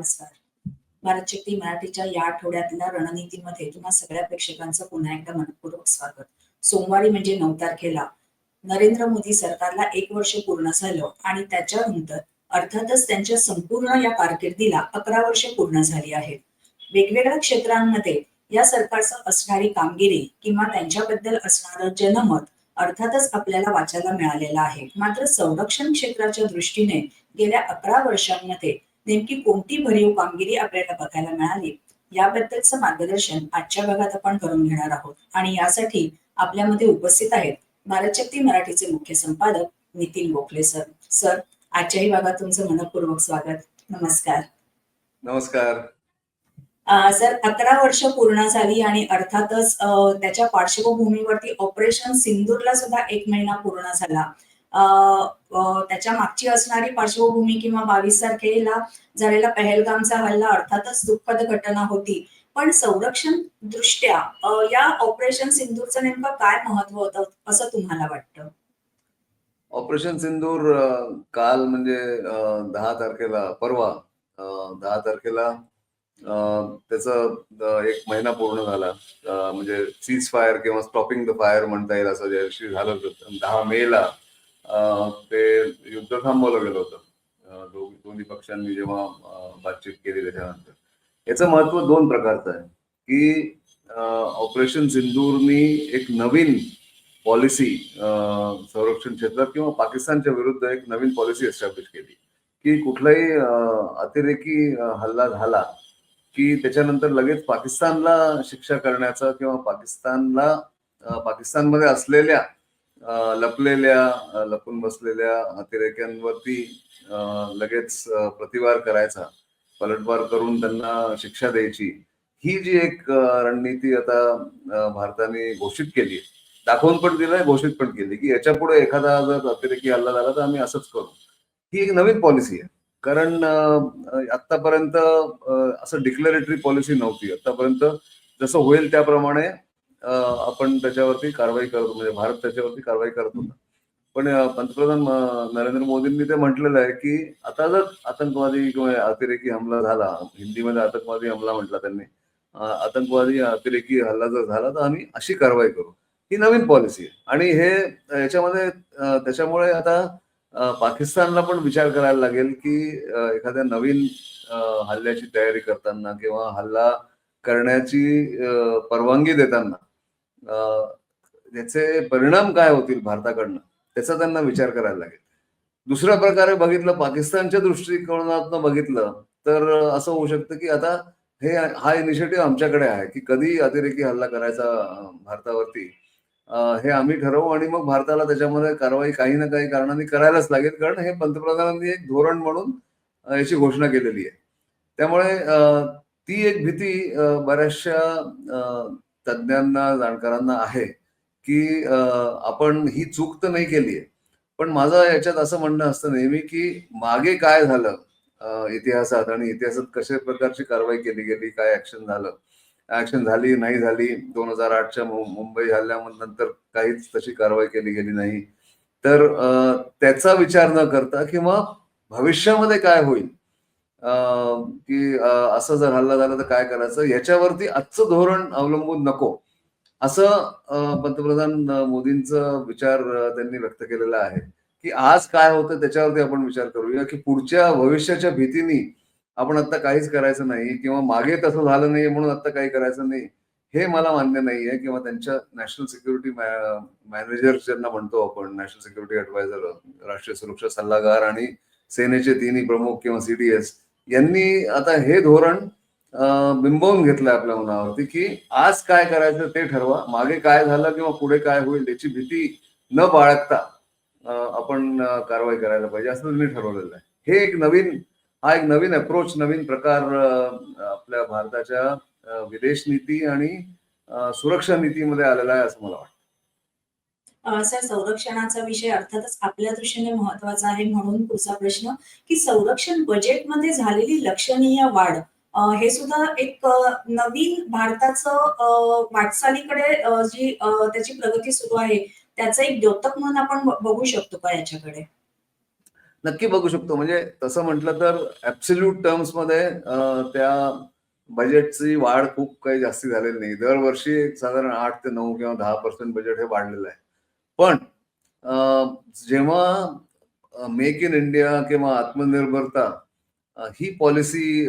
नमस्कार. भारत शक्ती मराठीच्या या आठवड्यातल्या रणनीतीमध्ये तुम्हा सगळ्या प्रेक्षकांचं पुन्हा एकदा मनपूर्वक स्वागत. सोमवारी म्हणजे नऊ तारखेला नरेंद्र मोदी सरकारला एक वर्ष पूर्ण झालं आणि त्याच्यानंतर अर्थातच त्यांच्या संपूर्ण या कारकिर्दीला अकरा वर्ष पूर्ण झाली आहेत. वेगवेगळ्या क्षेत्रांमध्ये या सरकारचं असणारी कामगिरी किंवा त्यांच्याबद्दल असणारं जनमत अर्थातच आपल्याला वाचायला मिळालेलं आहे. मात्र संरक्षण क्षेत्राच्या दृष्टीने गेल्या अकरा वर्षांमध्ये नेमकी कोणती भरीव कामगिरी आपल्याला बघायला मिळाली याबद्दलचं मार्गदर्शन आजच्या भागात आपण करून घेणार आहोत. आणि यासाठी आपल्यामध्ये उपस्थित आहेत भारतशक्ती मराठीचे मुख्य संपादक नितीन गोखले सर. सर आजच्याही भागात तुमचं मनपूर्वक स्वागत. नमस्कार. नमस्कार. सर अकरा वर्ष पूर्ण झाली आणि अर्थातच त्याच्या पार्श्वभूमीवरती ऑपरेशन सिंदूरला सुद्धा एक महिना पूर्ण झाला. त्याच्या मागची असणारी पार्श्वभूमी किंवा बावीस तारखेला झालेला पहलगामचा हल्ला अर्थातच दुःखद घटना होती. पण संरक्षण दृष्ट्या या ऑपरेशन सिंदूरचं नेमकं काय महत्त्व होतं असं तुम्हाला वाटतं? ऑपरेशन सिंदूर काल म्हणजे दहा तारखेला परवा दहा तारखेला अ, त्याचं एक महिना पूर्ण झाला. म्हणजे सीज फायर किंवा स्टॉपिंग द फायर म्हणता येईल असं ज्या दिवशी झालं दहा मेला ते युद्ध थांबवलं गेलं होतं. दोन्ही पक्षांनी जेव्हा बातचीत केली त्याच्यानंतर. याचं महत्त्व दोन प्रकारचं आहे. की ऑपरेशन सिंदूरनी एक नवीन पॉलिसी संरक्षण क्षेत्रात किंवा पाकिस्तानच्या विरुद्ध एक नवीन पॉलिसी एस्टॅब्लिश केली. की कुठलाही अतिरेकी हल्ला झाला की त्याच्यानंतर लगेच पाकिस्तानला शिक्षा करण्याचा किंवा पाकिस्तानला पाकिस्तानमध्ये असलेल्या लपलेल्या लपून बसलेल्या अतिरेक्यांवरती लगेच प्रतिवार करायचा पलटवार करून त्यांना शिक्षा द्यायची. ही जी एक रणनीती आता भारताने घोषित केली दाखवून पण दिलंय घोषित पण केली की याच्यापुढे एखादा जर अतिरेकी हल्ला झाला तर आम्ही असंच करू. ही एक नवीन पॉलिसी आहे. कारण आतापर्यंत असं डिक्लेरेटरी पॉलिसी नव्हती. आतापर्यंत जसं होईल त्याप्रमाणे आपण त्याच्यावरती कारवाई करतो म्हणजे भारत त्याच्यावरती कारवाई करत होता. पण पंतप्रधान नरेंद्र मोदींनी ते म्हटलेलं आहे की आता जर आतंकवादी किंवा अतिरेकी हमला झाला हिंदीमध्ये आतंकवादी हमला म्हटला त्यांनी आतंकवादी अतिरेकी हल्ला जर झाला तर आम्ही अशी कारवाई करू. ही नवीन पॉलिसी आहे. आणि हे याच्यामध्ये त्याच्यामुळे आता पाकिस्तानला पण विचार करायला लागेल की एखाद्या नवीन हल्ल्याची तयारी करताना किंवा हल्ला करण्याची परवानगी देताना त्याचे परिणाम काय होतील भारताकडनं? त्याचा त्यांना विचार करायला लागेल. दुसऱ्या प्रकारे बघितलं पाकिस्तानच्या दृष्टिकोनातनं बघितलं तर असं होऊ शकतं की आता हे हा इनिशिएटिव्ह आमच्याकडे आहे की कधी अतिरेकी हल्ला करायचा भारतावरती हे आम्ही ठरवू आणि मग भारताला त्याच्यामध्ये कारवाई काही ना काही कारणाने करायलाच लागेल कारण हे पंतप्रधानांनी एक धोरण म्हणून याची घोषणा केलेली आहे. त्यामुळे ती एक भीती बऱ्याचशा तज्ज्ञांना जाणकारांना आहे की आपण ही चूक तर नाही केली आहे. पण माझं याच्यात असं म्हणणं असतं नेहमी की मागे काय झालं इतिहासात आणि इतिहासात कशा प्रकारची कारवाई केली गेली काय ऍक्शन झालं? ऍक्शन झाली नाही झाली दोन हजार आठच्या मु- मुंबई हल्ल्यानंतर काहीच तशी कारवाई केली गेली नाही. तर त्याचा विचार न करता किंवा भविष्यामध्ये काय होईल की असं जर हल्ला झाला तर काय करायचं? याच्यावरती आजचं धोरण अवलंबून नको. असं पंतप्रधान अ, मोदींचं विचार त्यांनी व्यक्त केलेला आहे. की आज काय होतं त्याच्यावरती आपण विचार करूया की पुढच्या भविष्याच्या भीतीनी आपण आता काहीच करायचं नाही किंवा मागे तसं झालं नाही म्हणून आता काही करायचं नाही हे मला मान्य नाहीये किंवा त्यांच्या नॅशनल सिक्युरिटी मॅनेजर ज्यांना म्हणतो आपण नॅशनल सिक्युरिटी ऍडवायझर राष्ट्रीय सुरक्षा सल्लागार आणि सेनेचे तिन्ही प्रमुख किंवा सीडीएस यांनी आता हे धोरण बिंबवून घेतलंय आपल्या मनावरती की आज काय करायचं ते ठरवा मागे काय झालं किंवा पुढे काय होईल याची भीती न बाळगता आपण कारवाई करायला पाहिजे असं त्यांनी ठरवलेलं आहे. हे एक नवीन हा एक नवीन अप्रोच नवीन प्रकार आपल्या भारताच्या विदेश नीती आणि सुरक्षा नीतीमध्ये आलेला आहे असं मला वाटतं. सर संरक्षणाचा विषय अर्थातच आपल्या दृष्टीने महत्त्वाचा आहे म्हणून पुढचा प्रश्न की संरक्षण बजेटमध्ये झालेली लक्षणीय वाढ हे सुद्धा एक नवीन भारताचं वाटचालीकडे जी त्याची प्रगती सुरू आहे त्याचं एक द्योतक म्हणून आपण बघू शकतो का याच्याकडे? नक्की बघू शकतो. म्हणजे तसं म्हटलं तर ऍब्सल्यूट टर्म्समध्ये त्या बजेटची वाढ खूप काही जास्ती झालेली नाही. दरवर्षी एक साधारण आठ ते नऊ किंवा दहा पर्सेंट बजेट हे वाढलेलं आहे. पण जेव्हा मेक इन इंडिया किंवा आत्मनिर्भरता ही पॉलिसी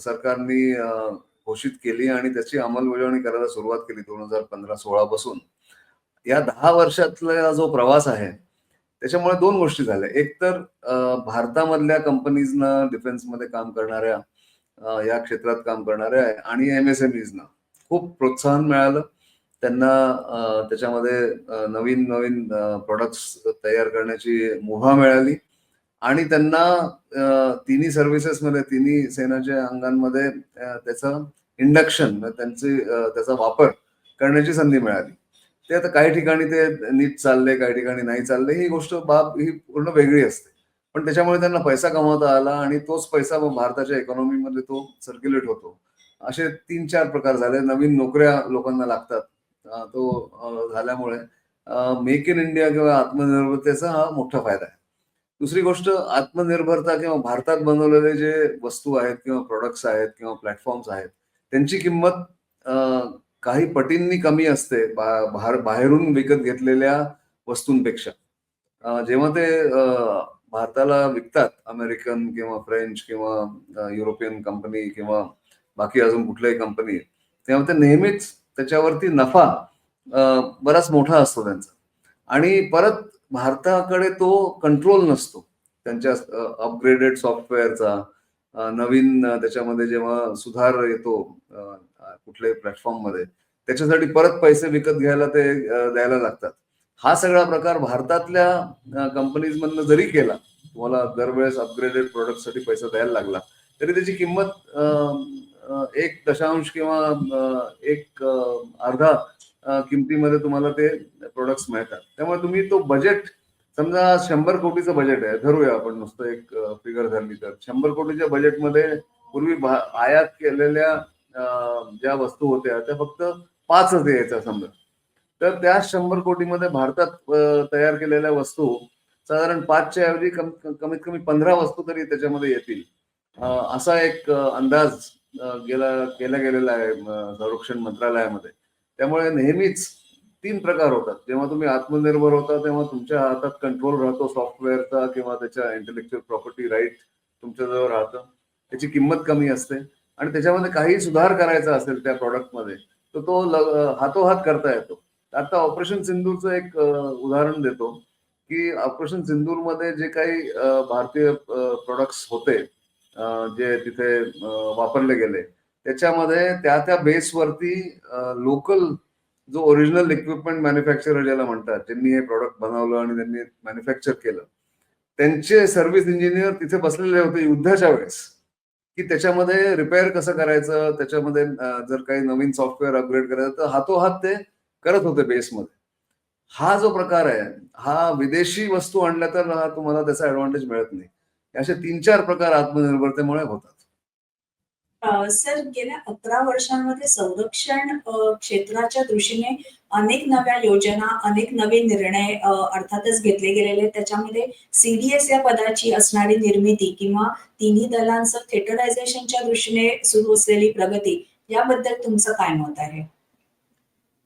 सरकारने घोषित केली आणि त्याची अंमलबजावणी करायला सुरुवात केली दोन हजार पंधरा सोळा पासून या दहा वर्षातला जो प्रवास आहे त्याच्यामुळे दोन गोष्टी झाल्या. एक तर भारतामधल्या कंपनीजना डिफेन्समध्ये काम करणाऱ्या या क्षेत्रात काम करणाऱ्या आणि एम एस एम ईजना खूप प्रोत्साहन मिळालं. त्यांना त्याच्यामध्ये नवीन नवीन प्रोडक्ट्स तयार करण्याची मुभा मिळाली. आणि त्यांना तिन्ही सर्व्हिसेसमध्ये तिन्ही सेनाच्या अंगांमध्ये त्याचं इंडक्शन म्हणजे त्यांचे त्याचा वापर करण्याची संधी मिळाली. ते आता काही ठिकाणी ते नीट चालले काही ठिकाणी नाही चालले ही गोष्ट बाब ही पूर्ण वेगळी असते. पण त्याच्यामुळे त्यांना पैसा कमावता आला आणि तोच पैसा भारताच्या इकॉनॉमीमध्ये तो सर्क्युलेट होतो. असे तीन चार प्रकार झाले. नवीन नोकऱ्या लोकांना लागतात. तो झाल्यामुळे मेक इन इंडिया किंवा आत्मनिर्भरतेचा हा मोठा फायदा आहे. दुसरी गोष्ट आत्मनिर्भरता किंवा भारतात बनवलेले जे वस्तू आहेत किंवा प्रोडक्ट्स आहेत किंवा प्लॅटफॉर्म्स आहेत त्यांची किंमत काही पटींनी कमी असते बाहेर बाहेरून विकत घेतलेल्या वस्तूंपेक्षा. जेव्हा ते भारताला विकतात अमेरिकन किंवा फ्रेंच किंवा युरोपियन कंपनी किंवा बाकी अजून कुठल्याही कंपनी तेव्हा ते नेहमीच त्याच्यावरती नफा बराच मोठा असतो त्यांचा. आणि परत भारताकडे तो कंट्रोल नसतो. त्यांच्या अपग्रेडेड सॉफ्टवेअरचा नवीन त्याच्यामध्ये जेव्हा सुधार येतो कुठल्याही प्लॅटफॉर्ममध्ये त्याच्यासाठी परत पैसे विकत घ्यायला ते द्यायला लागतात. हा सगळा प्रकार भारतातल्या कंपनीज मधनं जरी केला तुम्हाला दरवेळेस अपग्रेडेड प्रोडक्टसाठी पैसा द्यायला लागला तरी त्याची किंमत एक दशांश किंवा एक अर्धा किमतीमध्ये तुम्हाला ते प्रोडक्ट्स मिळतात. त्यामुळे तुम्ही तो बजेट समजा शंभर कोटीचं बजेट आहे धरूया आपण नुसतं एक फिगर धरली तर. शंभर कोटीच्या बजेटमध्ये पूर्वी आयात केलेल्या ज्या वस्तू होत्या त्या फक्त पाचच यायच्या समजा. तर त्या शंभर कोटीमध्ये भारतात तयार केलेल्या वस्तू साधारण पाचच्या ऐवजी कम- कमीत कमी पंधरा वस्तू तरी त्याच्यामध्ये येतील. असा एक अंदाज गेला केला गेलेला आहे संरक्षण मंत्रालयामध्ये. त्यामुळे नेहमीच तीन प्रकार होतात. जेव्हा तुम्ही आत्मनिर्भर होता तेव्हा तुमच्या हातात कंट्रोल राहतो सॉफ्टवेअरचा किंवा त्याच्या इंटेलेक्च्युअल प्रॉपर्टी राईट तुमच्याजवळ राहतं. त्याची किंमत कमी असते. आणि त्याच्यामध्ये काही सुधार करायचा असेल त्या प्रॉडक्टमध्ये तर तो हातोहात करता येतो. आता ऑपरेशन सिंदूरचं एक उदाहरण देतो की ऑपरेशन सिंदूरमध्ये जे काही भारतीय प्रोडक्ट्स होते जे तिथे वापरले गेले. त्याच्यामध्ये त्या त्या बेसवरती लोकल जो ओरिजिनल इक्विपमेंट मॅन्युफॅक्चरर ज्याला म्हणतात ज्यांनी हे प्रॉडक्ट बनवलं आणि त्यांनी मॅन्युफॅक्चर केलं त्यांचे सर्व्हिस इंजिनियर तिथे बसलेले होते युद्धाच्या वेळेस. की त्याच्यामध्ये रिपेअर कसं करायचं त्याच्यामध्ये जर काही नवीन सॉफ्टवेअर अपग्रेड करायचं तर हातोहात ते करत होते बेसमध्ये. हा जो प्रकार आहे हा विदेशी वस्तू आणल्या तर हा तुम्हाला त्याचा ऍडव्हान्टेज मिळत नाही. असे तीन चार प्रकार आत्मनिर्भरतेमुळे होतात. सर गेल्या अकरा वर्षांमध्ये संरक्षण क्षेत्राच्या दृष्टीने अनेक नव्या योजना अनेक नवे निर्णय अर्थातच घेतले गेलेले. त्याच्यामध्ये सीडीएस या पदाची असणारी निर्मिती किंवा तिन्ही दलांचं थेटरायझेशनच्या दृष्टीने सुरू असलेली प्रगती याबद्दल तुमचं काय मत आहे?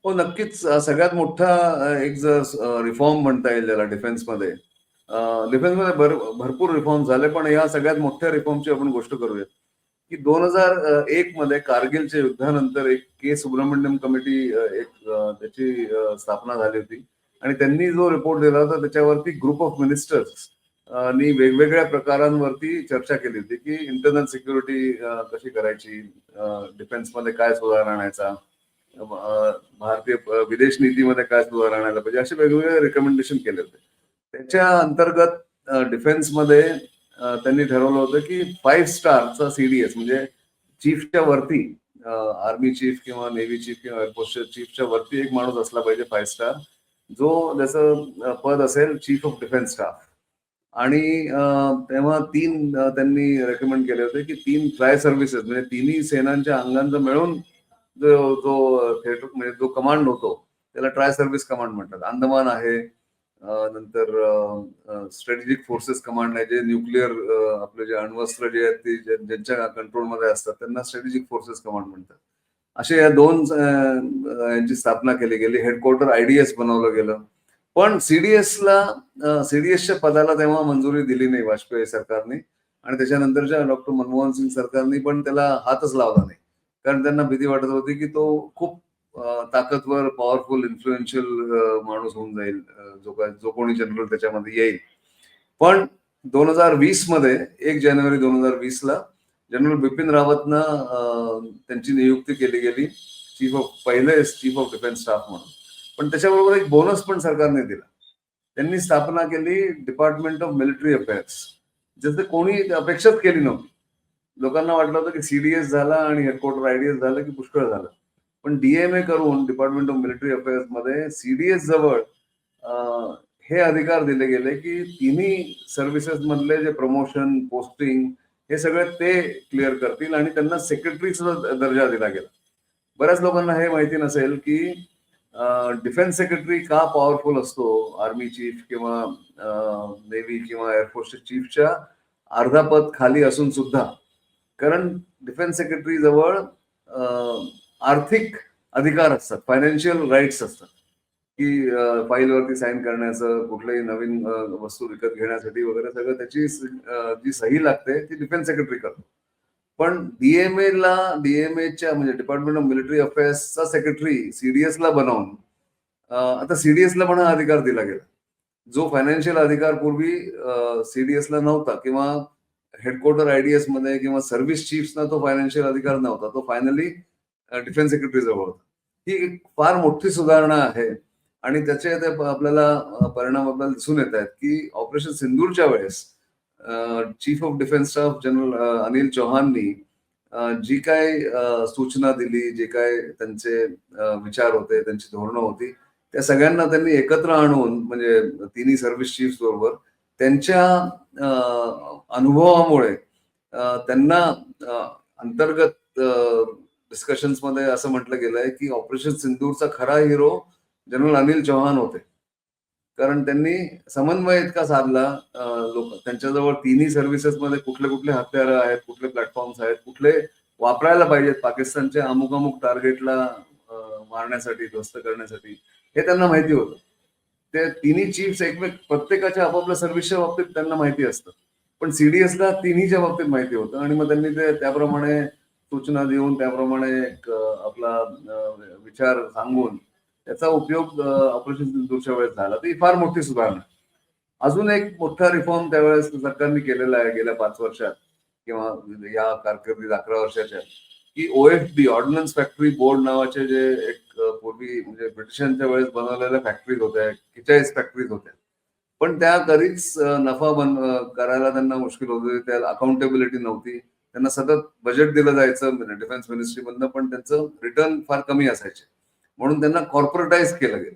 हो नक्कीच. सगळ्यात मोठा एक जर रिफॉर्म म्हणता येईल त्याला डिफेन्समध्ये डिफेन्समध्ये भर भरपूर रिफॉर्म झाले पण या सगळ्यात मोठ्या रिफॉर्मची आपण गोष्ट करूया की दोन हजार एक मध्ये कारगिलच्या युद्धानंतर एक के सुब्रमण्यम कमिटी एक त्याची स्थापना झाली होती. आणि त्यांनी जो रिपोर्ट दिला होता त्याच्यावरती ग्रुप ऑफ मिनिस्टर्स नी वेगवेगळ्या प्रकारांवरती चर्चा केली होती की इंटरनल सिक्युरिटी कशी करायची डिफेन्समध्ये काय सुधार आणायचा भारतीय विदेश नीतीमध्ये काय सुधार आणायला पाहिजे म्हणजे असे वेगवेगळे रिकमेंडेशन केले होते. त्याच्या अंतर्गत डिफेन्समध्ये त्यांनी ठरवलं होतं की फाईव्ह स्टारचा सीडीएस म्हणजे चीफच्या वरती आर्मी चीफ किंवा नेव्ही चीफ किंवा एअरफोर्सच्या चीफच्या वरती एक माणूस असला पाहिजे फाईव्ह स्टार जो त्याचं पद असेल चीफ ऑफ डिफेन्स स्टाफ आणि तेव्हा तीन त्यांनी रेकमेंड केले होते की तीन ट्राय सर्व्हिसेस म्हणजे तिन्ही सेनांच्या अंगांचं मिळून जो जो थिएटर म्हणजे जो कमांड होतो त्याला ट्राय सर्व्हिस कमांड म्हणतात. अंदमान आहे नंतर स्ट्रॅटेजिक फोर्सेस कमांड आहे जे न्यूक्लिअर आपले जे अण्वस्त्र जे आहेत ते ज्यांच्या कंट्रोलमध्ये असतात त्यांना स्ट्रॅटेजिक फोर्सेस कमांड म्हणतात. असे या दोन यांची स्थापना केली गेली. हेडक्वार्टर आयडीएस बनवलं गेलं. पण सीडीएसला सीडीएसच्या पदाला तेव्हा मंजुरी दिली नाही वाजपेयी सरकारने. आणि त्याच्यानंतरच्या डॉक्टर मनमोहन सिंग सरकारने पण त्याला हातच लावला नाही. कारण त्यांना भीती वाटत होती की तो खूप ताकदवर पॉवरफुल इन्फ्लुएन्शियल माणूस होऊन जाईल. जो काय जो कोणी जनरल त्याच्यामध्ये येईल. पण दोन हजार वीसमध्ये एक जानेवारी दोन हजार वीस ला जनरल बिपिन रावतनं त्यांची नियुक्ती केली गेली. चीफ ऑफ पहिले चीफ ऑफ डिफेन्स स्टाफ म्हणून. पण त्याच्याबरोबर एक बोनस पण सरकारने दिला. त्यांनी स्थापना केली डिपार्टमेंट ऑफ मिलिटरी अफेअर्स जसं कोणी अपेक्षाच केली नव्हती. लोकांना वाटलं होतं की सीडीएस झाला आणि हेडक्वार्टर आयडीएस झालं की पुष्कळ झालं. पण डीएमए करून डिपार्टमेंट ऑफ मिलिटरी अफेअर्समध्ये सीडीएस जवळ हे अधिकार दिले गेले की तिन्ही सर्व्हिसेस मधले जे प्रमोशन पोस्टिंग हे सगळे ते क्लिअर करतील आणि त्यांना सेक्रेटरीचा दर्जा दिला गेला. बऱ्याच लोकांना हे माहिती नसेल की डिफेन्स सेक्रेटरी का पॉवरफुल असतो? आर्मी चीफ किंवा नेव्ही किंवा एअरफोर्सच्या चीफच्या अर्धा पद खाली असून सुद्धा. कारण डिफेन्स सेक्रेटरी जवळ आर्थिक अधिकार असतात फायनान्शियल राईट्स असतात. की फाईलवरती साईन करण्याचं कुठल्याही नवीन वस्तू विकत घेण्यासाठी वगैरे सगळं त्याची जी सही लागते ती डिफेन्स सेक्रेटरी करतो. पण डीएमए ला डीएमएच्या म्हणजे डिपार्टमेंट ऑफ मिलिटरी अफेअर्सचा सेक्रेटरी सीडीएस ला बनवून आता सीडीएस ला पण हा अधिकार दिला गेला. जो फायनान्शियल अधिकार पूर्वी सीडीएस ला नव्हता किंवा हेडक्वार्टर आयडीएसमध्ये किंवा सर्व्हिस चिफ्सना तो फायनान्शियल अधिकार नव्हता. तो फायनली डिफेन्स सेक्रेटरी जवळ होता. ही एक फार मोठी सुधारणा आहे. आणि त्याचे आपल्याला परिणाम आपल्याला दिसून येत आहेत की ऑपरेशन सिंदूरच्या वेळेस chief of defence staff general Anil चौहाननी जी काय सूचना दिली जे काय त्यांचे विचार होते त्यांची धोरणं होती त्या सगळ्यांना त्यांनी एकत्र आणून म्हणजे तिन्ही सर्व्हिस चीफ बरोबर त्यांच्या अनुभवामुळे त्यांना अंतर्गत डिस्कशन्समध्ये असं म्हटलं गेलंय की ऑपरेशन सिंदूरचा खरा हिरो जनरल अनिल चौहान होते. कारण त्यांनी समन्वय इतका साधला लोक त्यांच्याजवळ तिन्ही सर्व्हिसेस मध्ये कुठले कुठले हत्यारं आहेत कुठले प्लॅटफॉर्म्स आहेत कुठले वापरायला पाहिजेत पाकिस्तानच्या अमुक अमुक टार्गेटला मारण्यासाठी ध्वस्त करण्यासाठी हे त्यांना माहिती होतं. ते तिन्ही चीफ्स एकमेक प्रत्येकाच्या आपापल्या सर्व्हिसच्या बाबतीत त्यांना माहिती असतं. पण सीडीएसला तिन्हीच्या बाबतीत माहिती होतं आणि मग त्यांनी ते त्याप्रमाणे सूचना देऊन त्याप्रमाणे एक आपला विचार सांगून त्याचा उपयोग ऑपरेशन सिंदूरच्या वेळेस झाला. ती फार मोठी सुधारणा. अजून एक मोठा रिफॉर्म त्यावेळेस सरकारने केलेला आहे गेल्या पाच वर्षात किंवा या कारकिर्दीत अकरा वर्षाच्या की ओएफडी ऑर्डिनन्स फॅक्टरी बोर्ड नावाचे जे एक पूर्वी म्हणजे ब्रिटिशांच्या वेळेस बनवलेल्या फॅक्टरीज होत्या किचाईस फॅक्टरीज होत्या. पण त्या कधीच नफा बन करायला त्यांना मुश्किल होती त्या अकाउंटेबिलिटी नव्हती. त्यांना सतत बजेट दिलं जायचं म्हणजे डिफेन्स मिनिस्ट्रीमधनं पण त्यांचं रिटर्न फार कमी असायचे. म्हणून त्यांना कॉर्पोरेटाईज केलं गेलं.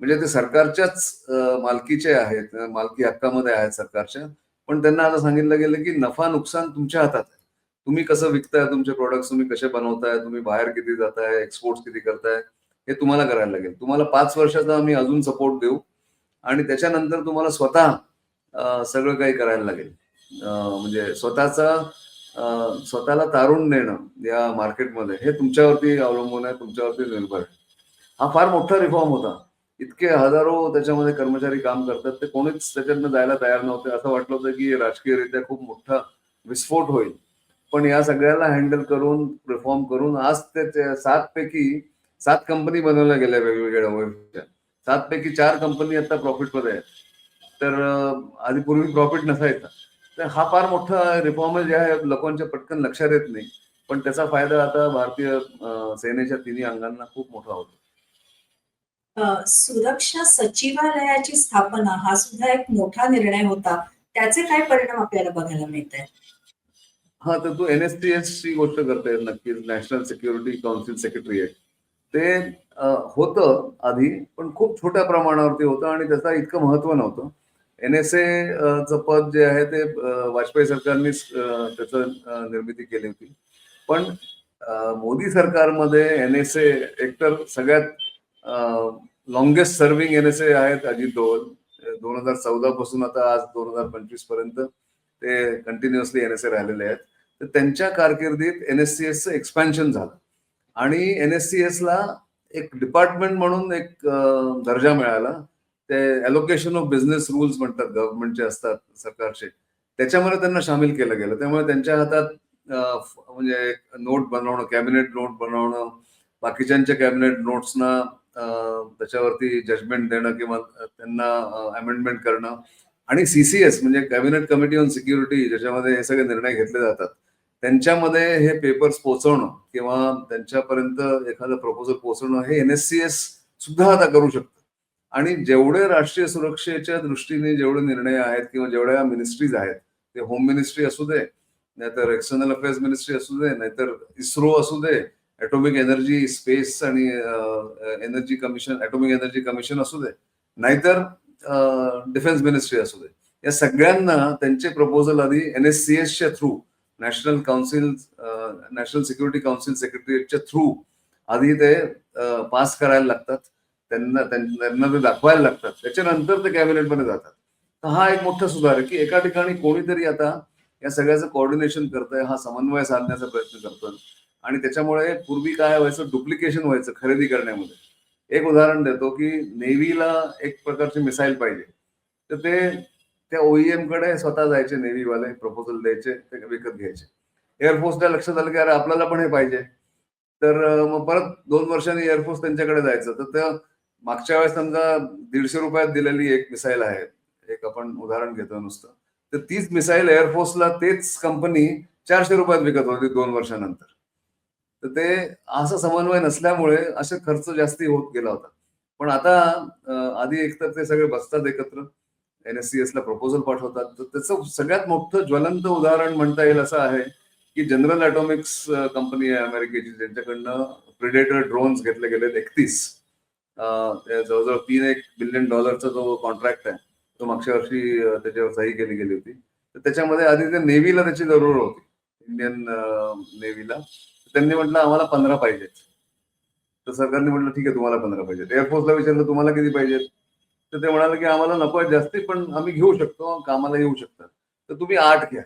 म्हणजे ते सरकारच्याच मालकीचे आहेत मालकी हक्कामध्ये आहेत सरकारच्या. पण त्यांना आता सांगितलं गेलं की नफा नुकसान तुमच्या हातात आहे. तुम्ही कसं विकताय तुमचे प्रोडक्ट्स तुम्ही कसे बनवताय तुम्ही बाहेर किती जाताय एक्सपोर्ट किती करताय हे तुम्हाला करायला लागेल. तुम्हाला पाच वर्षाचा आम्ही अजून सपोर्ट देऊ. आणि त्याच्यानंतर तुम्हाला स्वतः सगळं काही करायला लागेल. म्हणजे स्वतःचा स्वतःला तारून नेणं या मार्केटमध्ये हे तुमच्यावरती अवलंबून आहे तुमच्यावरती निर्भर आहे. हा फार मोठा रिफॉर्म होता. इतके हजारो त्याच्यामध्ये कर्मचारी काम करतात ते कोणीच त्याच्यातनं जायला तयार नव्हते. असं वाटलं होतं की राजकीयरित्या खूप मोठा विस्फोट होईल. पण या सगळ्याला हँडल करून रिफॉर्म करून आज ते सात पैकी सात कंपनी बनवल्या गेल्या वेगवेगळ्या सात पैकी चार कंपनी आता प्रॉफिटमध्ये आहेत. तर आधी पूर्वी प्रॉफिट नसायचा. तर हा फार मोठा रिफॉर्म जे आहे लोकांच्या पटकन लक्षात येत नाही. पण त्याचा फायदा आता भारतीय सेनेच्या तिन्ही अंगांना खूप मोठा होतो. सुरक्षा सचिवालयाची स्थापना हा सुद्धा एक मोठा निर्णय होता. त्याचे काय परिणाम आपल्याला बघायला मिळत हा तर तू एनएसटीएस ची गोष्ट करते नक्कीच. नॅशनल सिक्युरिटी काउन्सिल सेक्रेटरी आहे. ते होतं आधी पण खूप छोट्या प्रमाणावरती होतं आणि त्याचा इतकं महत्त्व नव्हतं. एन एस च पद जे आहे ते वाजपेयी सरकारनेच त्याचं निर्मिती केली होती. पण मोदी सरकारमध्ये एन एस ए एकतर सगळ्यात longest serving N S A आहेत अजित डोवल. दोन हजार चौदा पासून आता आज दोन हजार पंचवीसपर्यंत ते कंटिन्युअसली एन एस ए राहिलेले आहेत. तर त्यांच्या कारकिर्दीत एन एस सी एसचं एक्सपॅन्शन झालं. आणि एन एस सी एसला एक डिपार्टमेंट म्हणून एक दर्जा मिळाला. ते अलोकेशन ऑफ बिझनेस रुल्स म्हणतात गव्हर्नमेंटचे असतात सरकारचे. त्याच्यामध्ये त्यांना सामील केलं गेलं. त्यामुळे त्यांच्या हातात म्हणजे नोट बनवणं कॅबिनेट नोट बनवणं बाकीच्यांच्या कॅबिनेट नोट्सना त्याच्यावरती जजमेंट देणं किंवा त्यांना अमेंडमेंट करणं. आणि सीसीएस म्हणजे कॅबिनेट कमिटी ऑन सिक्युरिटी ज्याच्यामध्ये हे सगळे निर्णय घेतले जातात. त्यांच्यामध्ये हे पेपर्स पोहोचवणं किंवा त्यांच्यापर्यंत एखादं प्रपोजल पोहोचवणं हे एन एस सी एस सुद्धा आता करू शकतं. आणि जेवढे राष्ट्रीय सुरक्षेच्या दृष्टीने जेवढे निर्णय आहेत किंवा जेवढ्या मिनिस्ट्रीज आहेत ते होम मिनिस्ट्री असू दे नाहीतर एक्सटर्नल अफेअर्स मिनिस्ट्री असू दे नाहीतर इस्रो असू दे ॲटॉमिक एनर्जी स्पेस आणि energy commission atomic energy commission असू दे नाहीतर डिफेन्स मिनिस्ट्री असू दे. या सगळ्यांना त्यांचे प्रपोजल आधी एन एस सी एसच्या through national council national security council सेक्रेटरीच्या through आधी ते पास करायला लागतात. त्यांना त्यांना ते दाखवायला लागतात. त्याच्यानंतर ते कॅबिनेटमध्ये जातात. तर हा एक मोठा सुधार आहे की एका ठिकाणी कोणीतरी आता या सगळ्याचं कोऑर्डिनेशन करतंय हा समन्वय साधण्याचा प्रयत्न करतोय. आणि त्याच्यामुळे पूर्वी काय व्हायचं? डुप्लिकेशन व्हायचं खरेदी करण्यामध्ये. एक उदाहरण देतो की नेव्हीला एक प्रकारची मिसाईल पाहिजे. तर ते त्या ओईएमकडे स्वतः जायचे नेव्हीवाले प्रपोजल द्यायचे ते विकत घ्यायचे. एअरफोर्सला लक्षात आलं की अरे आपल्याला पण हे पाहिजे. तर मग परत दोन वर्षांनी एअरफोर्स त्यांच्याकडे जायचं. तर त्या मागच्या वेळेस समजा दीडशे रुपयात दिलेली एक मिसाईल आहे. एक आपण उदाहरण घेतो नुसतं. तर तीच मिसाईल एअरफोर्सला तेच कंपनी चारशे रुपयात विकत होती दोन वर्षानंतर. तर ते असा समन्वय नसल्यामुळे असे खर्च जास्ती होत गेला होता. पण आता आधी एकतर ते सगळे बसतात एकत्र. एन एस सी एसला प्रपोजल पाठवतात. तर त्याचं सगळ्यात मोठं ज्वलंत उदाहरण म्हणता येईल असं आहे की जनरल ॲटॉमिक्स कंपनी आहे अमेरिकेची. ज्यांच्याकडनं प्रिडेटर ड्रोन्स घेतले गेले एकतीस. जवळजवळ तीन एक बिलियन डॉलरचा जो कॉन्ट्रॅक्ट आहे तो मागच्या वर्षी त्याच्यावर सही केली गेली होती. तर त्याच्यामध्ये आधी ते नेव्हीला त्याची जरूर होती. इंडियन नेव्हीला त्यांनी म्हटलं आम्हाला पंधरा पाहिजेत. तर सरकारने म्हटलं ठीक आहे तुम्हाला पंधरा पाहिजेत. एअरफोर्सला विचारलं तुम्हाला किती पाहिजेत? तर ते म्हणाले की आम्हाला नको आहे जास्ती पण आम्ही घेऊ शकतो कामाला येऊ शकतात. तर तुम्ही आठ घ्या.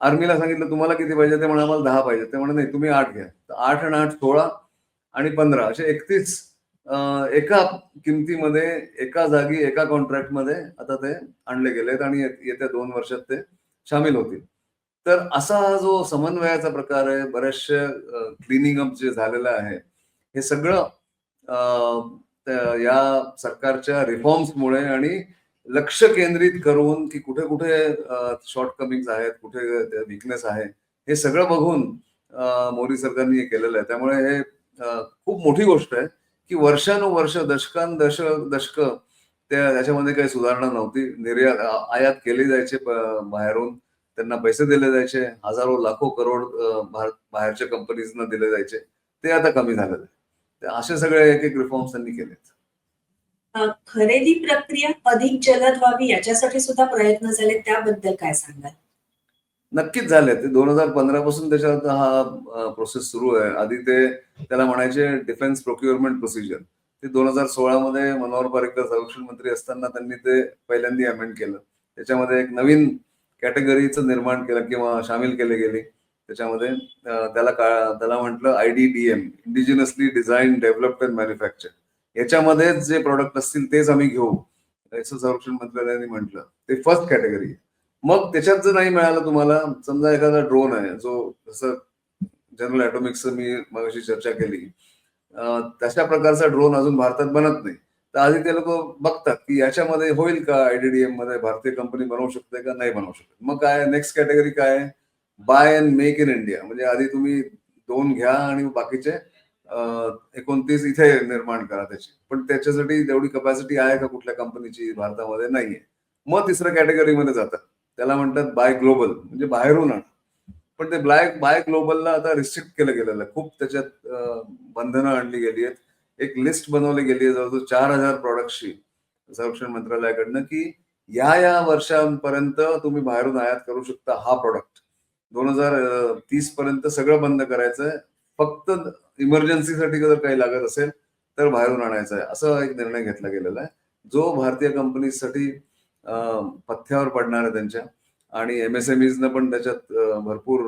आर्मीला सांगितलं तुम्हाला किती पाहिजे ते म्हणा आम्हाला दहा पाहिजे ते म्हणा नाही तुम्ही आठ घ्या. तर आठ आणि आठ सोळा आणि पंधरा असे एकतीस एका किमतीमध्ये एका जागी एका कॉन्ट्रॅक्टमध्ये आता ते आणले गेलेत आणि येत्या दोन वर्षात ते सामील होतील. तर असा हा जो समन्वयाचा प्रकार आहे बऱ्याचशा क्लिनिंग अप जे झालेलं आहे हे सगळं या सरकारच्या रिफॉर्म्समुळे आणि लक्ष केंद्रित करून की कुठे कुठे शॉर्ट कमिंग्स आहेत कुठे विकनेस आहे हे सगळं बघून मोदी सरकारने हे केलेलं आहे. त्यामुळे हे खूप मोठी गोष्ट आहे. की वर्षानुवर्ष दशकान दशक दशक त्या त्याच्यामध्ये काही सुधारणा नव्हती. निर्यात आयात केली जायचे बाहेरून. त्यांना पैसे दिले जायचे. हजारो लाखो करोड भारत बाहेरच्या कंपनीजना दिले जायचे. ते आता कमी झालेलं आहे असे सगळे एक एक रिफॉर्म्स त्यांनी केलेत. खरेदी प्रक्रिया अधिक जलद व्हावी याच्यासाठी सुद्धा प्रयत्न झाले. त्याबद्दल काय सांगाल? नक्कीच झाले ते दोन हजार पंधरा पासून त्याच्यात हा प्रोसेस सुरू आहे. आधी ते त्याला म्हणायचे डिफेन्स प्रोक्युअरमेंट प्रोसिजर ते दोन हजार सोळा मध्ये मनोहर पर्रिकर संरक्षण मंत्री असताना त्यांनी ते पहिल्यांदा अमेंड केलं. त्याच्यामध्ये एक नवीन कॅटेगरीचं निर्माण केलं किंवा सामील केले गेले. त्याच्यामध्ये त्याला का त्याला म्हटलं I D D M indigenously design developed and manufacture याच्यामध्येच जे प्रॉडक्ट असतील तेच आम्ही घेऊ. असं संरक्षण मंत्रालयाने म्हटलं. ते फर्स्ट कॅटेगरी आहे. मग त्याच्यात जर नाही मिळालं तुम्हाला समजा एखादा ड्रोन आहे जो जसं जनरल ऍटोमिक्स मी मगाशी चर्चा केली तशा प्रकारचा ड्रोन अजून भारतात बनत नाही. तर आधी ते लोक बघतात की याच्यामध्ये होईल का आयडीडीएममध्ये भारतीय कंपनी बनवू शकते का नाही बनवू शकत. मग काय नेक्स्ट कॅटेगरी काय? आहे buy and make in India म्हणजे आधी तुम्ही दोन घ्या आणि बाकीचे एकोणतीस इथे निर्माण करा त्याची. पण त्याच्यासाठी तेवढी कपॅसिटी आहे का कुठल्या कंपनीची भारतामध्ये नाहीये. मग तिसऱ्या कॅटेगरीमध्ये जातात. त्याला म्हणतात बाय ग्लोबल म्हणजे बाहेरून आण. पण ते ब्लॅक बाय ग्लोबलला आता रिस्ट्रिक्ट केलं गेलेलं आहे. खूप त्याच्यात बंधनं आणली गेली आहेत. एक लिस्ट बनवली गेली आहे जवळजवळ चार हजार प्रॉडक्टची संरक्षण मंत्रालयाकडनं की या या वर्षांपर्यंत तुम्ही बाहेरून आयात करू शकता हा प्रॉडक्ट दोन हजार तीस पर्यंत सगळं बंद करायचं आहे फक्त इमर्जन्सीसाठी जर काही लागत असेल तर बाहेरून आणायचं आहे असा एक निर्णय घेतला गेलेला आहे. जो भारतीय कंपनीसाठी पथ्यावर पडणार आहे त्यांच्या. आणि एम एस एम न पण त्याच्यात भरपूर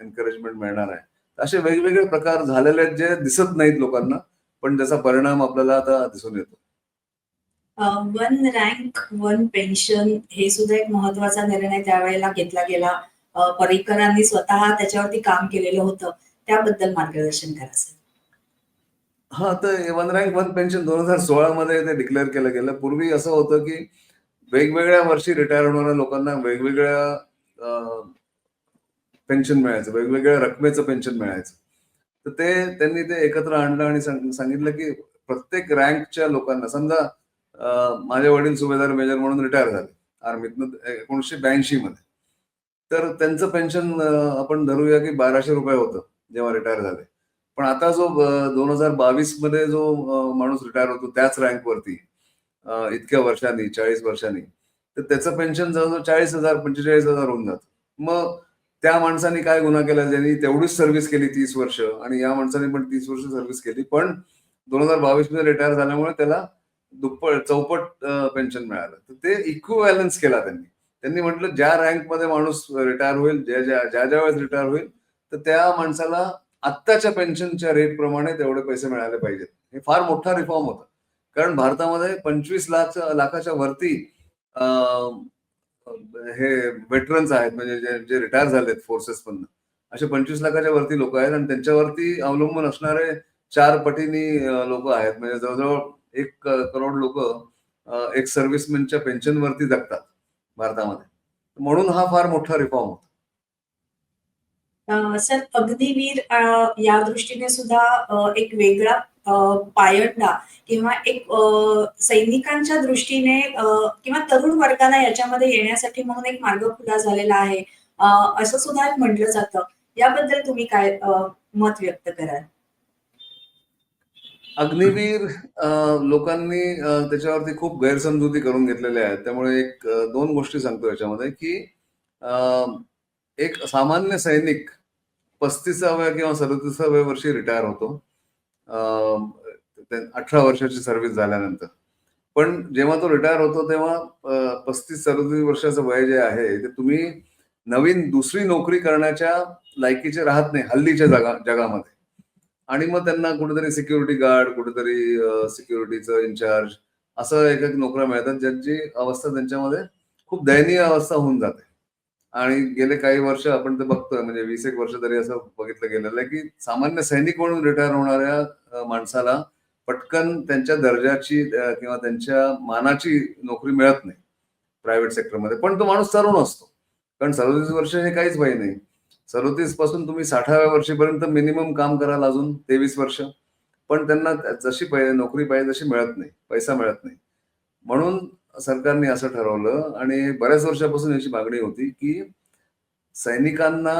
एनकरेजमेंट मिळणार आहे. असे वेगवेगळे प्रकार झालेले आहेत जे दिसत नाहीत लोकांना पण त्याचा परिणाम आपल्याला आता दिसून येतो. वन रँक वन पेन्शन हे सुद्धा एक महत्त्वाचा निर्णय त्यावेळेला घेतला गेला. अ, पर्रिकरांनी स्वतः त्याच्यावरती काम केलेलं होतं. त्याबद्दल मार्गदर्शन करा सर. हा तर वन रँक वन पेन्शन दोन हजार सोळा मध्ये ते डिक्लेअर केलं गेलं. पूर्वी असं होतं की वेगवेगळ्या वर्षी रिटायर होणाऱ्या लोकांना वेगवेगळ्या पेन्शन मिळायचं वेगवेगळ्या रकमेचं पेन्शन मिळायचं. तर ते त्यांनी ते एकत्र आणलं आणि सांगितलं की प्रत्येक रँकच्या लोकांना समजा माझे वडील सुभेदार मेजर म्हणून रिटायर झाले आर्मीतनं एकोणीसशे ब्याऐंशी मध्ये तर त्यांचं पेन्शन आपण धरूया की बाराशे रुपये होतं जेव्हा रिटायर झाले. पण आता जो दोन हजार बावीसमध्ये जो माणूस रिटायर होतो त्याच रँकवरती इतक्या वर्षांनी चाळीस वर्षांनी. तर त्याचं पेन्शन जवळजवळ चाळीस हजार पंचेचाळीस हजार होऊन जातं. मग त्या माणसाने काय गुन्हा केला? ज्यांनी तेवढीच सर्व्हिस केली तीस वर्ष आणि या माणसाने पण तीस वर्ष सर्व्हिस केली. पण दोन हजार बावीसमध्ये रिटायर झाल्यामुळे त्याला दुप्पट चौपट पेन्शन मिळालं. तर ते इक्विबॅलन्स केला त्यांनी. त्यांनी म्हटलं ज्या रँकमध्ये माणूस रिटायर होईल ज्या ज्या ज्या ज्या वेळेस रिटायर होईल तर त्या माणसाला आत्ताच्या पेन्शनच्या रेट प्रमाणे तेवढे पैसे मिळाले पाहिजेत. हे फार मोठा रिफॉर्म होता. कारण भारतामध्ये पंचवीस लाख लाखाच्या वरती हे वेटरन्स आहेत म्हणजे जे जे रिटायर झालेत फोर्सेस पण असे पंचवीस लाखाच्या वरती लोक आहेत आणि त्यांच्यावरती अवलंबून असणारे चार पटीनी लोक आहेत. म्हणजे जवळजवळ एक करोड लोक एक सर्व्हिसमॅनच्या पेन्शनवरती जगतात भारतामध्ये. म्हणून हा फार मोठा रिफॉर्म होता. सर अग्निवीर या दृष्टीने सुद्धा एक वेगळा पायंडा किंवा एक सैनिकांच्या दृष्टीने किंवा तरुण वर्गाला याच्यामध्ये येण्यासाठी म्हणून एक मार्ग खुला झालेला आहे. असं सुद्धा म्हटलं जातं. याबद्दल तुम्ही काय मत व्यक्त कराल? अग्निवीर लोकांनी त्याच्यावरती खूप गैरसमजुती करून घेतलेल्या आहेत. त्यामुळे एक दोन गोष्टी सांगतो याच्यामध्ये की एक सामान्य सैनिक पस्तीसाव्या किंवा सदतीसाव्या वर्षी रिटायर होतो. अठरा वर्षाची सर्व्हिस झाल्यानंतर. पण जेव्हा तो रिटायर होतो तेव्हा पस्तीस सदतीस वर्षाचं वय जे आहे ते तुम्ही नवीन दुसरी नोकरी करण्याच्या लायकीचे राहत नाही हल्लीच्या जगा जगामध्ये. आणि मग त्यांना कुठेतरी सिक्युरिटी गार्ड कुठेतरी सिक्युरिटीचं इन्चार्ज असं एक एक नोकऱ्या मिळतात ज्यांची अवस्था त्यांच्यामध्ये खूप दयनीय अवस्था होऊन जाते. आणि गेले काही वर्ष आपण ते बघतोय म्हणजे वीस एक वर्ष तरी असं बघितलं गेलेलं आहे की सामान्य सैनिक म्हणून रिटायर होणाऱ्या माणसाला पटकन त्यांच्या दर्जाची किंवा त्यांच्या मानाची नोकरी मिळत नाही प्रायव्हेट सेक्टरमध्ये पण तो माणूस तरुण असतो. कारण सदोतीस वर्ष हे काहीच वय नाही. सदोतीसपासून तुम्ही साठाव्या वर्षीपर्यंत मिनिमम काम कराल अजून तेवीस वर्ष. पण त्यांना जशी नोकरी पाहिजे तशी मिळत नाही पैसा मिळत नाही. म्हणून सरकारने असं ठरवलं आणि बऱ्याच वर्षापासून याची मागणी होती की सैनिकांना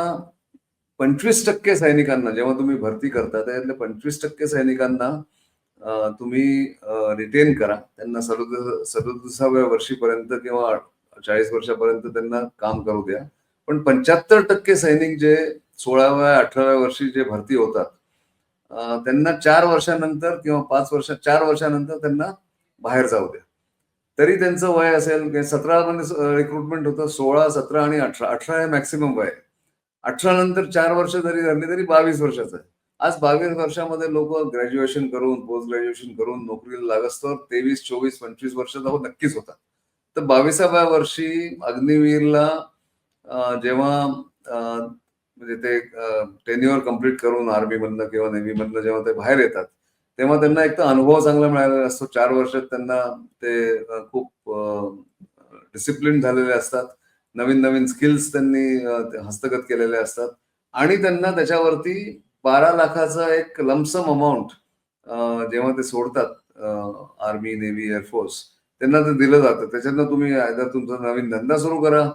पंचवीस टक्के सैनिकांना जेव्हा तुम्ही भरती करता त्यातल्या पंचवीस टक्के सैनिकांना तुम्ही रिटेन करा. त्यांना सदोतीस सदोतीसाव्या वर्षीपर्यंत किंवा चाळीस वर्षापर्यंत त्यांना काम करू द्या. पण पंच्याहत्तर टक्के सैनिक जे सोळाव्या अठराव्या वर्षी जे भरती होतात त्यांना चार वर्षानंतर किंवा पाच वर्ष चार वर्षानंतर त्यांना बाहेर जाऊ द्या. तरी त्यांचं वय असेल म्हणजे सतरा म्हणजे मध्ये रिक्रुटमेंट होतं सोळा सतरा आणि अठरा. अठरा हे मॅक्सिमम वय आहे. अठरा नंतर चार वर्ष जरी धरली तरी बावीस वर्षाचं आहे. आज बावीस वर्षामध्ये लोक ग्रॅज्युएशन करून पोस्ट ग्रॅज्युएशन करून नोकरीला लागसतर तेवीस चोवीस पंचवीस वर्षाचा हो नक्कीच होता तर बावीसाव्या वर्षी अग्निवीरला जेव्हा म्हणजे ते टेन्युअर कंप्लीट करून आर्मीमधनं किंवा नेव्हीमधनं जेव्हा ते बाहेर येतात तेव्हा त्यांना एक तर अनुभव चांगला मिळालेला असतो. चार वर्षात त्यांना ते खूप डिसिप्लिन झालेले असतात. नवीन नवीन स्किल्स त्यांनी हस्तगत केलेले असतात. आणि त्यांना त्याच्यावरती बारा लाखाचा एक लमसम अमाऊंट जेव्हा ते सोडतात आर्मी नेव्ही एअरफोर्स त्यांना ते दिलं जातं. त्याच्यातनं तुम्ही तुमचा नवीन धंदा सुरू करा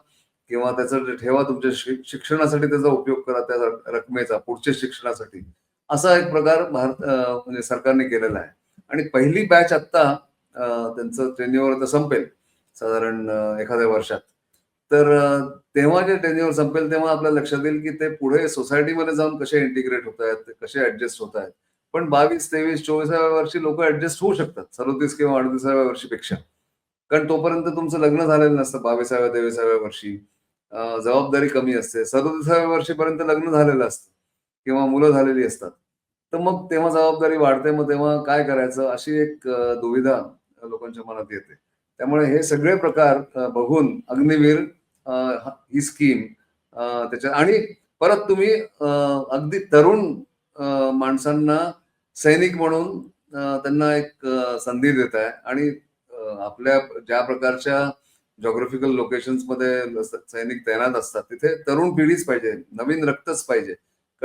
किंवा त्याचं ठेवा तुमच्या शिक्षणासाठी त्याचा उपयोग करा त्या रकमेचा पुढच्या शिक्षणासाठी. असा एक प्रकार भारत म्हणजे सरकारने केलेला आहे. आणि पहिली बॅच आत्ता त्यांचं टेन्युअर आता संपेल साधारण एखाद्या वर्षात. तर तेव्हा जे टेन्युअर संपेल तेव्हा आपल्या लक्षात येईल की ते पुढे सोसायटीमध्ये जाऊन कसे इंटिग्रेट होत आहेत कसे ऍडजस्ट होत आहेत. पण बावीस तेवीस चोवीसाव्या वर्षी लोक ऍडजस्ट होऊ शकतात सदोतीस किंवा अडतीसाव्या वर्षीपेक्षा. कारण तोपर्यंत तुमचं लग्न झालेलं नसतं बावीसाव्या तेवीसाव्या वर्षी. जबाबदारी कमी असते सदोतीसाव्या वर्षीपर्यंत लग्न झालेलं असतं. किंवा मुलं झालेली असतात. तर मग तेव्हा जबाबदारी वाढते मग तेव्हा काय करायचं अशी एक दुविधा लोकांच्या मनात येते. त्यामुळे हे सगळे प्रकार बघून अग्निवीर ही स्कीम त्याच्या आणि परत तुम्ही अगदी तरुण माणसांना सैनिक म्हणून त्यांना एक संधी देत आहे आणि आपल्या ज्या प्रकारच्या जॉग्राफिकल लोकेशन्समध्ये सैनिक तैनात असतात तिथे तरुण पिढीच पाहिजे नवीन रक्तच पाहिजे.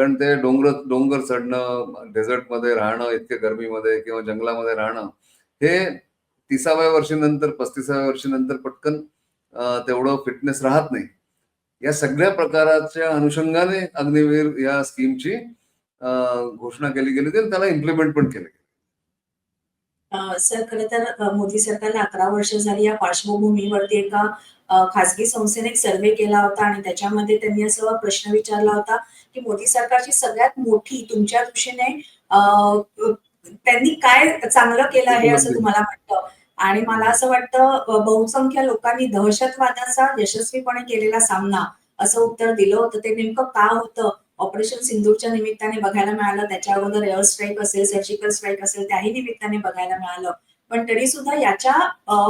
कारण ते डोंगर डोंगर चढणं डेझर्टमध्ये राहणं इतके गरमीमध्ये किंवा जंगलामध्ये राहणं हे तिसाव्या वर्षीनंतर पस्तीसाव्या वर्षीनंतर पटकन तेवढं फिटनेस राहत नाही. या सगळ्या प्रकाराच्या अनुषंगाने अग्निवीर या स्कीमची घोषणा केली गेली होती आणि त्याला इम्प्लिमेंट पण केलं सर खरं तर मोदी सरकारला अकरा वर्ष झाली या पार्श्वभूमीवरती एका खासगी संस्थेने एक सर्वे केला होता आणि त्याच्यामध्ये त्यांनी असं प्रश्न विचारला होता की मोदी सरकारची सगळ्यात मोठी तुमच्या दृष्टीने त्यांनी काय चांगलं केलं आहे असं तुम्हाला वाटतं? आणि मला असं वाटतं बहुसंख्य लोकांनी दहशतवादाचा यशस्वीपणे केलेला सामना असं उत्तर दिलं होतं. ते नेमकं का होतं? ऑपरेशन सिंदूरच्या निमित्ताने बघायला मिळालं. त्याच्या अगोदर एअर स्ट्राईक असेल सर्जिकल स्ट्राईक असेल त्याही निमित्ताने बघायला मिळालं. पण तरी सुद्धा याच्या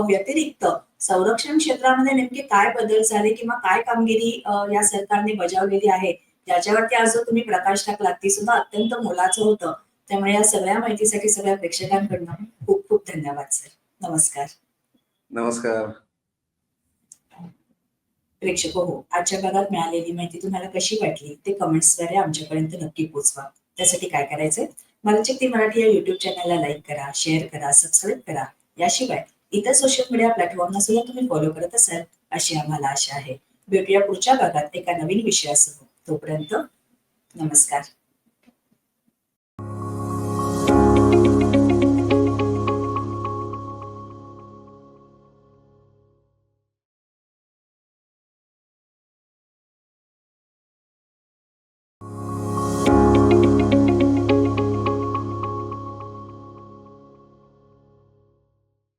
व्यतिरिक्त संरक्षण क्षेत्रामध्ये नेमके काय बदल झाले किंवा काय कामगिरी या सरकारने बजावलेली आहे? ज्याच्यावरती आज जो तुम्ही प्रकाश टाकलात ती सुद्धा अत्यंत मोलाचं होतं. त्यामुळे या सगळ्या माहितीसाठी सगळ्या प्रेक्षकांकडनं खूप खूप धन्यवाद सर. नमस्कार. नमस्कार. प्रेक्षक हो आजच्या भागात मिळालेली माहिती तुम्हाला कशी वाटली ते कमेंट्सद्वारे आमच्यापर्यंत नक्की पोहोचवा त्यासाठी काय करायचंय? मराठी मराठी या युट्यूब चॅनलला लाईक करा शेअर करा सबस्क्राईब करा. याशिवाय इतर सोशल मीडिया प्लॅटफॉर्मना सुद्धा तुम्ही फॉलो करत असाल अशी आम्हाला आशा आहे. भेटूया पुढच्या भागात एका नवीन विषयासह तोपर्यंत नमस्कार.